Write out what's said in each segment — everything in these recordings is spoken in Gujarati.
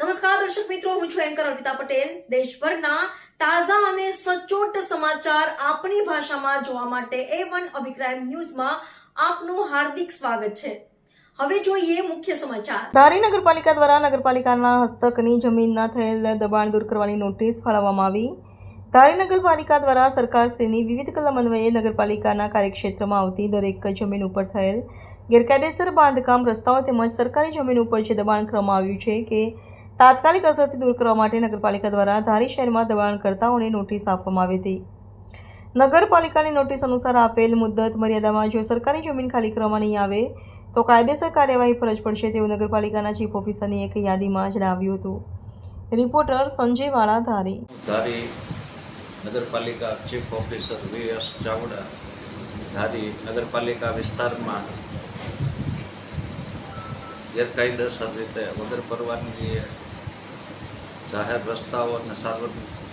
નમસ્કાર, દર્શક મિત્રો, હું છું એન્કર અર્પિતા પટેલ. દેશભરના તાજા અને સચોટ સમાચાર આપણી ભાષામાં જોવા માટે એ વન અભિપ્રાય ન્યૂઝમાં આપનું હાર્દિક સ્વાગત છે. હવે જોઈએ મુખ્ય સમાચાર. ધારી નગરપાલિકા દ્વારા નગરપાલિકાના હસ્તકની જમીનના થયેલ દબાણ દૂર કરવાની નોટિસ ફાળવવામાં આવી. ધારી નગરપાલિકા દ્વારા સરકારશ્રીની વિવિધ કલમ અન્વયે નગરપાલિકાના કાર્યક્ષેત્રમાં આવતી દરેક જમીન ઉપર થયેલ ગેરકાયદેસર બાંધકામ રસ્તાઓ તેમજ સરકારી જમીન ઉપર જે દબાણ કરવામાં આવ્યું છે કે તાત્કાલિક અસરથી દૂર કરવા માટે નગરપાલિકા દ્વારા ધારી શહેરમાં દબાણકર્તાઓને નોટિસ આપવામાં આવી હતી. નગરપાલિકાની નોટિસ અનુસાર આપેલ મુદ્દત મર્યાદામાં જો સરકારી જમીન ખાલી કરવામાં નહીં આવે, તો કાયદેસર કાર્યવાહી ફરજ પડશે તેવું નગરપાલિકાના ચીફ ઓફિસરની એક યાદીમાં જણાવ્યું હતું. રિપોર્ટર સંજય વાળા ધારી. ધારી નગરપાલિકા chief officer V S Chavda, Dhari નગરપાલિકા વિસ્તારમાં ગેરકાયદેસર રીતે વગર પરવાનગીએ જાહેર રસ્તાઓ અને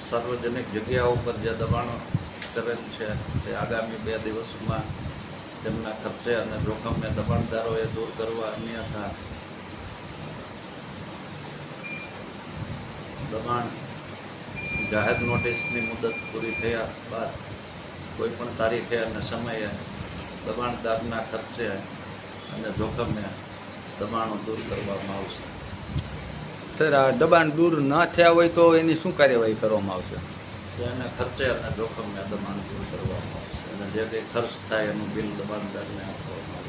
સાર્વજનિક જગ્યાઓ પર જે દબાણો કરેલ છે તે આગામી બે દિવસમાં તેમના ખર્ચે અને જોખમને દબાણદારોએ દૂર કરવા અન્યથા દબાણ જાહેર નોટિસની મુદત પૂરી થયા બાદ કોઈ પણ તારીખે અને સમયે દબાણદારના ખર્ચે અને જોખમને દબાણો દૂર કરવામાં આવશે. સર, આ દબાણ દૂર ન થયા હોય તો એની શું કાર્યવાહી કરવામાં આવશે? એને ખર્ચે અને જોખમને દબાણ દૂર કરવામાં આવશે અને જે કંઈ ખર્ચ થાય એનું બિલ દબાણદારને આપવામાં આવશે.